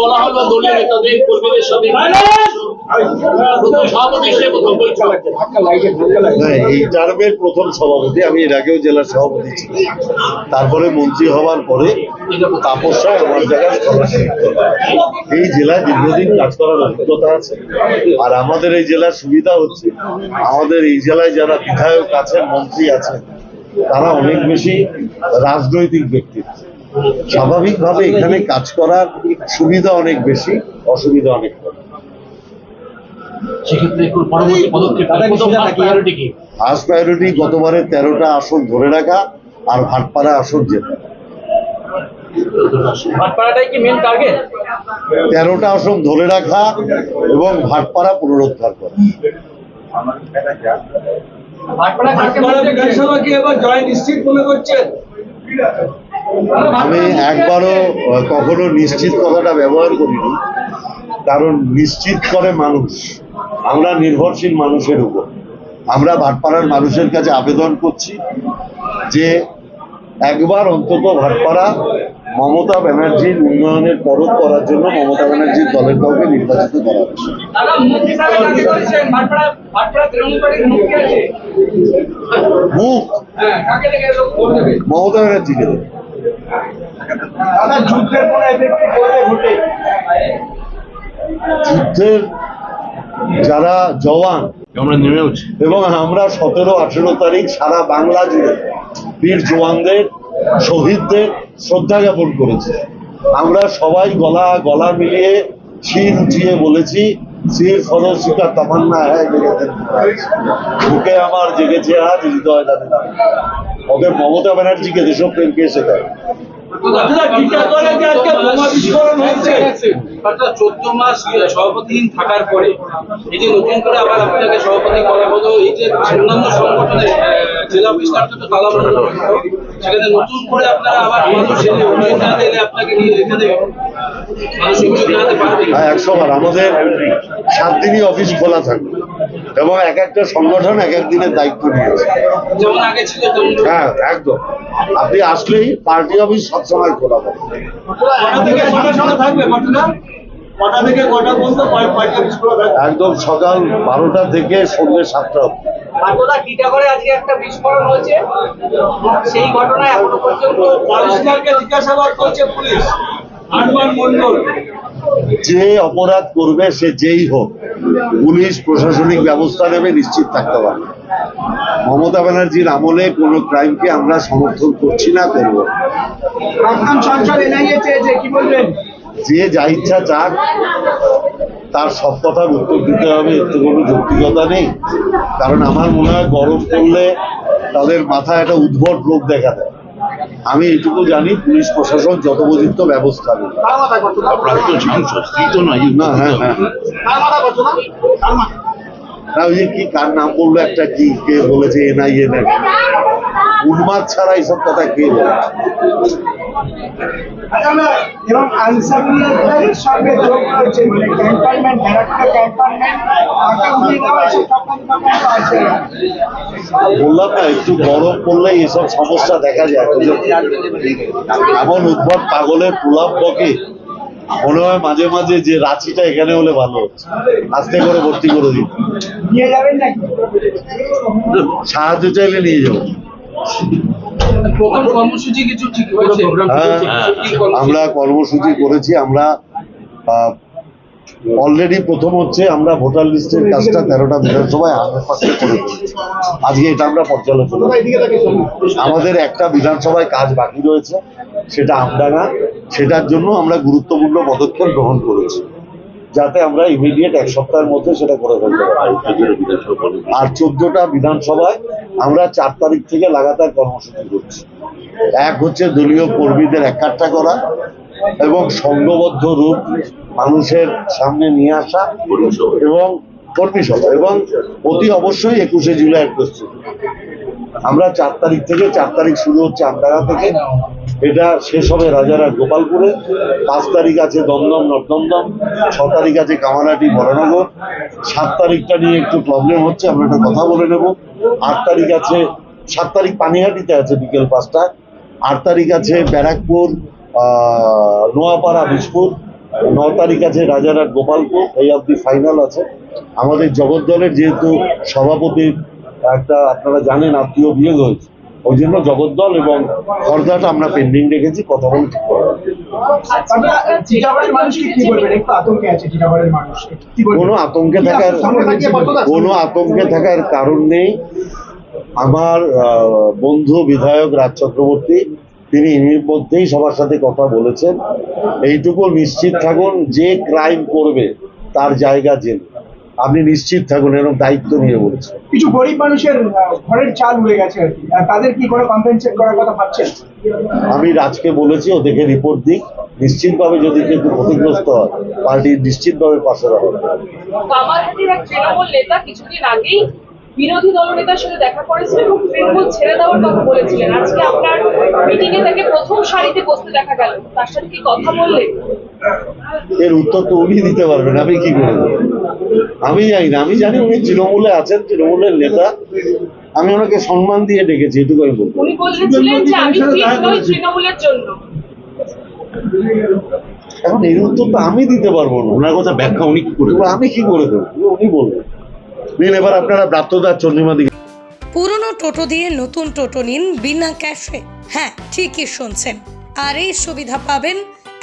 বলা হলো দলীয় নেতাদের, কর্মীদের সাথে তারপরে মন্ত্রী হওয়ার পরে তাপস আমার জায়গায় এই জেলায় দীর্ঘদিন কাজ করার অভিজ্ঞতা আছে। আর আমাদের এই জেলার সুবিধা হচ্ছে, আমাদের এই জেলায় যারা বিধায়ক আছেন, মন্ত্রী আছেন, তারা অনেক বেশি রাজনৈতিক ব্যক্তিত্ব স্বাভাবিকভাবে এখানে কাজ করার সুবিধা অনেক বেশি অসুবিধা অনেক কম। ফার্স্ট প্রায়োরিটি গতবারে তেরোটা আসন ধরে রাখা আর ভাটপাড়া আসন জেতা ভাটপাড়াটাই কি টার্গেট তেরোটা আসন ধরে রাখা এবং ভাটপাড়া পুনরুদ্ধার করা। ভাটপাড়া ভাটপাড়া বিধানসভাকে এবার জয় নিশ্চিত মনে করছেন? আমি একবারও কখনো নিশ্চিত কথাটা ব্যবহার করিনি। কারণ নিশ্চিত করে মানুষ আমরা নির্ভরশীল মানুষের উপর। আমরা ভাটপাড়ার মানুষের কাছে আবেদন করছি যে একবার অন্তত ভাটপাড়া মমতা ব্যানার্জির উন্নয়নের পরত করার জন্য মমতা ব্যানার্জির দলের কাউকে নির্বাচিত করা মুখ। হ্যাঁ মমতা ব্যানার্জিকে দেবে। যুদ্ধের কোনো এফেক্ট পড়বে ভোটে যুদ্ধের যারা জওয়ান আমরা নেমেওছি এবং আমরা সতেরো আঠেরো তারিখ সারা বাংলা জুড়ে বীর জওয়ানদের শহীদদের শ্রদ্ধা জ্ঞাপন করেছি। আমরা সবাই গলা গলা মিলিয়ে শির উঠিয়ে বলেছি শির ফরজ শিকার তামান্না হ্যাঁ জেগেছে। বুকে আমার জেগেছে আজ হৃদয় দাদে দাদা ওদের মমতা ব্যানার্জিকে দেশপ্রেমকে এসে দাদা টিটাগড়ে যে আজকে বোমা বিস্ফোরণ হয়েছে। অর্থাৎ চোদ্দ মাস সভাপতিহীন থাকার পরে এই যে নতুন করে আবার আপনাকে সভাপতি করা হলো এই যে অন্যান্য সংগঠনের জেলা বিস্তার তো সেখানে নতুন করে আপনারা আবার মানুষ এলে অভিযোগ জানাতে এলে আপনাকে নিয়ে এখানে মানুষ অভিযোগ জানাতে পারবে। হ্যাঁ একশো বার। আমাদের সাত দিনই অফিস খোলা থাকবে এবং এক একটা সংগঠন এক এক দিনের দায়িত্ব নিয়েছে যেমন আগে ছিল হ্যাঁ একদম। আপনি আসলেই পার্টি অফিস সবসময় খোলা থাকবে একদম সকাল বারোটা থেকে সন্ধ্যে সাতটা অবধি। বারোটা টিটাগড়ে আজকে একটা বিস্ফোরণ হয়েছে। সেই ঘটনায় এখনও পর্যন্ত কমিশনারকে জিজ্ঞাসাবাদ করছে পুলিশ আনবার মন্ডল যে অপরাধ করবে সে যেই হোক পুলিশ প্রশাসনিক ব্যবস্থা নেবে নিশ্চিত থাকতে পারবে। মমতা ব্যানার্জির আমলে কোনো ক্রাইমকে আমরা সমর্থন করছি না করব না। এনআইএ চেয়েছে কি বলবেন? যে যা ইচ্ছা চাক তার সব কথার উত্তর দিতে হবে এতে কোনো যৌক্তিকতা নেই। কারণ আমার মনে হয় গরম পড়লে তাদের মাথায় একটা উদ্ভট রোগ দেখা দেয়। আমি এটুকু জানি পুলিশ প্রশাসন যথোপযুক্ত ব্যবস্থা নেবে। না? হ্যাঁ হ্যাঁ। না? ওই যে কি কার নাম বলল একটা কি কে বলেছে এনআইএ নাকি উন্মাদ ছাড়া এইসব কথা কে বলেছে? এবং আনসারের সঙ্গে যোগ করেছে মানে ক্যান্টনমেন্ট ক্যান্টনমেন্ট আগে উঠিয়ে দেওয়া এসব আছে বললাম না একটু গরম পড়লেই এসব সমস্যা দেখা যায়। এমন উদ্ভব পাগলের প্রলাপ বকে মনে হয় মাঝে মাঝে যে রাঁচিটা এখানে হলে ভালো হচ্ছে আস্তে করে ভর্তি করে দিন। সাহায্য চাইলে নিয়ে যাব। প্রথম কর্মসূচি কিছু ঠিক হয়েছে? হ্যাঁ? আমরা কর্মসূচি করেছি আমরা অলরেডি প্রথম হচ্ছে আমরা ভোটার লিস্টের কাজটা তেরোটা বিধানসভায় হান্ড্রেড পার্সেন্ট করে ফেলেছি আজকে এটা আমরা পর্যালোচনা আমাদের একটা বিধানসভায় কাজ বাকি রয়েছে সেটা আমডাঙ্গা সেটার জন্য আমরা গুরুত্বপূর্ণ পদক্ষেপ গ্রহণ করেছি। যাতে আমরা ইমিডিয়েট এক সপ্তাহের মধ্যে সেটা করে ফেলতে পারি। আর চোদ্দটা বিধানসভায় আমরা চার তারিখ থেকে লাগাতার কর্মসূচি করছি। এক হচ্ছে দলীয় কর্মীদের একাট্টা করা এবং সংঘবদ্ধ রূপ মানুষের সামনে নিয়ে আসা এবং কর্মী সভা এবং অতি অবশ্যই একুশে জুলাইয়ের প্রস্তুতি। আমরা চার তারিখ থেকে চার তারিখ শুরু হচ্ছে আমডাঙ্গা থেকে। এটা শেষ হবে রাজারা গোপালপুরে। পাঁচ তারিখ আছে দমদম নটদমদম ছ তারিখ আছে কামারহাটি বরানগর সাত তারিখটা নিয়ে একটু প্রবলেম হচ্ছে, আমরা একটা কথা বলে নেব। আট তারিখ আছে, সাত তারিখ পানিহাটিতে আছে বিকেল পাঁচটা আট তারিখ আছে ব্যারাকপুর নোয়াপাড়া বিশপুর ন তারিখ আছে রাজারহাট গোপালপুর, এই অবধি ফাইনাল আছে। আমাদের জগদ্দলের যেহেতু সভাপতির একটা, আপনারা জানেন, আত্মীয় বিয়োগ হয়েছে। ওই জন্য জগদ্দল এবং খর্দাটা আমরা পেন্ডিং রেখেছি কথা বলে ঠিক কোনো আতঙ্কে থাকার কোনো আতঙ্কে থাকার কারণ নেই। আমার বন্ধু বিধায়ক রাজ চক্রবর্তী তিনি এর মধ্যেই সবার সাথে কথা বলেছেন। এইটুকু নিশ্চিত থাকুন যে ক্রাইম করবে তার জায়গা জেল আপনি নিশ্চিত থাকুন এরকম দায়িত্ব নিয়ে বলছে। কিছু গরিব মানুষের ঘরের চাল হয়ে গেছে তাদের কি কোনো কম্পেনসেট করার কথা ভাবছেন? আমি রাজকে বলেছি ও দেখে রিপোর্ট দিক। নিশ্চিতভাবে যদি কিন্তু ক্ষতিগ্রস্ত হয় পার্টি নিশ্চিতভাবে পাশে রাখবে কামারহাটির এক তৃণমূল নেতা কিছুদিন আগেই বিরোধী দলনেতার সাথে দেখা করেছিলেন এবং তৃণমূল ছেড়ে দেওয়ার কথা বলেছিলেন। আজকে আপনার মিটিং এ তাকে প্রথম সারিতে বসতে দেখা গেল। তার সাথে কি কথা বললেন? এর উত্তর তো উনি দিতে পারবেন আমি কি করে আমি জানি না আমি জানি উনি তৃণমূলে আছেন তৃণমূলের নেতা। আমি ওনাকে সম্মান দিয়ে ডেকেছি এটুকু আমি বলব। উনি বলেছিলেন যে আমি ঠিক নই তৃণমূলের জন্য। এখন এর উত্তর তো আমি দিতে পারব না। ওনার কথা ব্যাখ্যা উনি কি করে আমি কি করে দেবো? এবার উনি বলবেন নিন এবার আপনারা প্রাপ্তদার চন্দ্রিমা দিকে পুরনো টোটো দিয়ে নতুন টোটো নিন বিনা ক্যাশে। হ্যাঁ ঠিকই শুনছেন। আর এই সুবিধা পাবেন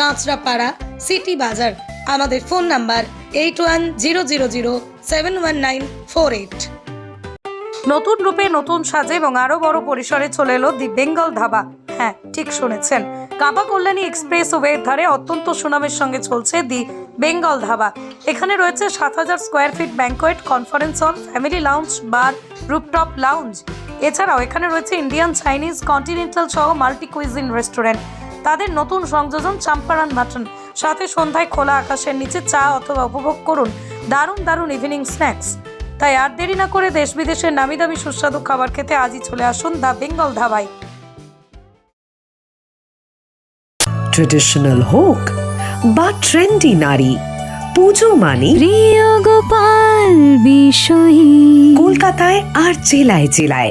কাঁচরাপাড়া সিটি বাজার। আমাদের phone number eight one zero zero zero seven one nine four eight. নতুন রূপে নতুন সাজে এবং আরও বড় পরিসরে চলে এলো দি বেঙ্গল ধাবা। হ্যাঁ ঠিক শুনেছেন। কাঁপা কল্যাণী এক্সপ্রেস ওয়ের ধারে অত্যন্ত সুনামের সঙ্গে চলছে দি বেঙ্গল ধাবা। এখানে রয়েছে সাত হাজার square feet banquet, conference hall, family lounge, bar, rooftop lounge. এছাড়াও এখানে রয়েছে ইন্ডিয়ান চাইনিজ কন্টিনেন্টাল সহ মাল্টি কুইজিন রেস্টুরেন্ট। তাদের নতুন সংযোজন চাম্পারান মাটন। সাথে সন্ধ্যায় খোলা আকাশের নিচে চা অথবা উপভোগ করুন দারুণ দারুণ ইভিনিং স্ন্যাক্স তাই আর দেরি না করে দেশ বিদেশের নামি দামি সুস্বাদু খাবার খেতে আজই চলে আসুন দ্য বেঙ্গল ধাবায়। ট্রেডিশনাল হোক বা ট্রেন্ডি নারী পুজো মানে প্রিয় গোপাল বিষয়ী। কলকাতায় আর জেলায় জেলায়।